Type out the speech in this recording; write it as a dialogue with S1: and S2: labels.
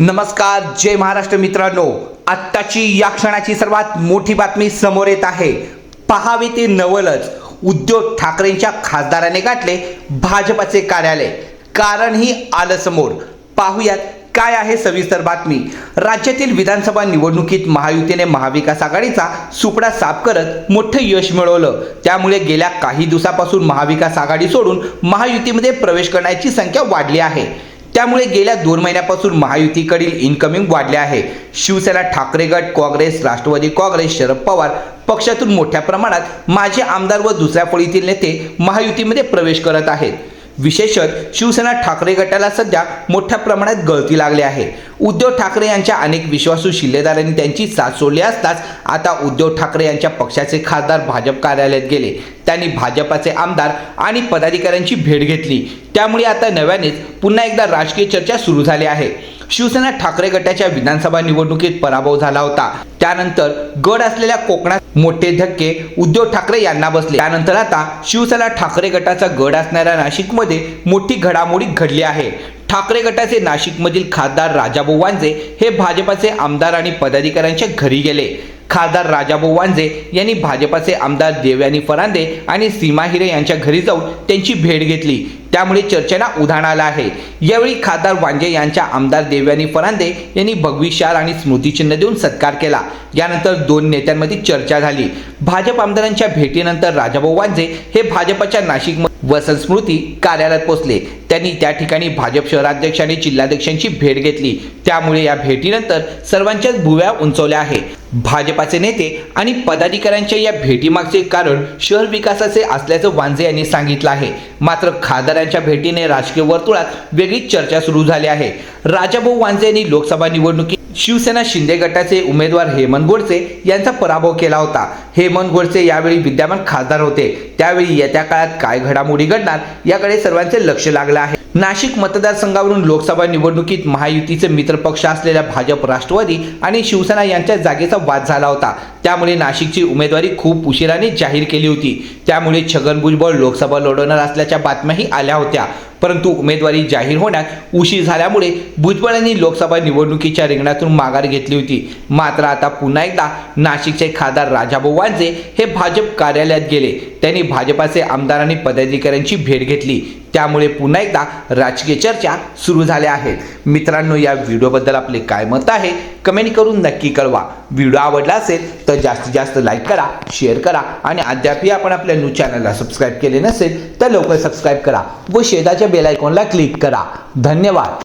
S1: नमस्कार जय महाराष्ट्र मित्रांनो. आत्ताची या क्षणाची सर्वात मोठी बातमी समोर येत आहे. पहावी ते नवलच. उद्धव ठाकरेंच्या खासदाराने गाठले भाजपाचे कार्यालय. कारण ही आलं समोर. पाहूयात काय आहे सविस्तर बातमी. राज्यातील विधानसभा निवडणुकीत महायुतीने महाविकास आघाडीचा सुपडा साफ करत मोठं यश मिळवलं. त्यामुळे गेल्या काही दिवसापासून महाविकास आघाडी सोडून महायुतीमध्ये प्रवेश करण्याची संख्या वाढली आहे. त्यामुळे गेल्या दोन महिन्यापासून महायुतीकडील इन्कमिंग वाढले आहे. शिवसेना ठाकरे गट काँग्रेस राष्ट्रवादी काँग्रेस शरद पवार पक्षातून मोठ्या प्रमाणात माजी आमदार व दुसऱ्या फळीतील नेते महायुतीमध्ये प्रवेश करत आहेत. विशेषत शिवसेना ठाकरे गटाला सध्या मोठ्या प्रमाणात गळती लागली आहे. उद्धव ठाकरे यांच्या अनेक विश्वासू शिल्लेदारांनी त्यांची साथ सोडली असताच आता उद्धव ठाकरे यांच्या पक्षाचे खासदार भाजप कार्यालयात गेले. त्यांनी भाजपाचे आमदार आणि पदाधिकाऱ्यांची भेट घेतली. त्यामुळे आता नव्यानेच पुन्हा एकदा राजकीय चर्चा सुरू झाली आहे. शिवसेना ठाकरे गटाच्या विधानसभा निवडणुकीत पराभव झाला होता. त्यानंतर गड असलेल्या कोकणात मोठे धक्के उद्धव ठाकरे यांना बसले. त्यानंतर आता शिवसेना ठाकरे गटाचा गड असणाऱ्या नाशिकमध्ये मोठी घडामोडी घडली आहे. ठाकरे गटाचे नाशिकमधील खासदार राजाभाऊ वांजे हे भाजपाचे आमदार आणि पदाधिकाऱ्यांच्या घरी गेले. खासदार राजाभाऊ वांजे यांनी भाजपाचे आमदार देवयानी फरांदे आणि सीमा हिरे यांच्या घरी जाऊन त्यांची भेट घेतली. त्यामुळे चर्चेला उधाण आलं आहे. यावेळी खासदार वांजे यांच्या आमदार देवयानी फरांदे यांनी भगवी शाल आणि स्मृतिचिन्ह देऊन सत्कार केला. यानंतर दोन नेत्यांमध्ये चर्चा झाली. भाजप आमदारांच्या भेटीनंतर राजाभाऊ वांजे हे भाजपच्या नाशिक वसंत स्मृती कार्यालयात पोहोचले. त्यांनी त्या ठिकाणी भाजप शहराध्यक्ष आणि जिल्हाध्यक्षांची भेट घेतली. त्यामुळे या भेटीनंतर सर्वांच्याच भुव्या उंचवल्या आहे. भाजपाचे नेते आणि पदाधिकाऱ्यांच्या या भेटीमागचे कारण शहर विकासाचे असल्याचं वांजे यांनी सांगितलं आहे. मात्र खासदारांच्या भेटीने राजकीय वर्तुळात वेगळीच चर्चा सुरू झाली आहे. राजाभाऊ वांजे यांनी लोकसभा निवडणुकीत शिवसेना शिंदे गटाचे उमेदवार हेमंत गोडसे यांचा पराभव केला होता. हेमंत गोडसे यावेळी विद्यमान खासदार होते. त्यावेळी येत्या काळात काय घडामोडी घडणार याकडे सर्वांचे लक्ष लागलं आहे. नाशिक मतदारसंघावरून लोकसभा निवडणुकीत महायुतीचे मित्रपक्ष असलेल्या भाजप राष्ट्रवादी आणि शिवसेना यांच्या जागेचा वाद झाला होता. त्यामुळे नाशिकची उमेदवारी खूप उशिराने जाहीर केली होती. त्यामुळे छगन भुजबळ लोकसभा लढवणार असल्याच्या बातम्याही आल्या होत्या. परंतु उमेदवारी जाहीर होण्यात उशीर झाल्यामुळे भुजबळांनी लोकसभा निवडणुकीच्या रिंगणातून माघार घेतली होती. मात्र आता पुन्हा एकदा नाशिकचे खासदार राजाभाऊ वांजे हे भाजप कार्यालयात गेले. त्यांनी भाजपाचे आमदार आणि पदाधिकाऱ्यांची भेट घेतली. त्यामुळे पुन्हा एकदा राजकीय चर्चा सुरू झाल्या आहेत. मित्रांनो या व्हिडिओबद्दल आपले काय मत आहे? कमेंट करून नक्की कळवा. व्हिडिओ आवडला असेल तर जास्तीत जास्त लाईक करा शेअर करा आणि अद्यापही आपण आपल्या न्यूज चॅनलला सबस्क्राईब केले नसेल तर लवकर सबस्क्राईब करा व शेजाच्या बेल आयकॉनला क्लिक करा. धन्यवाद.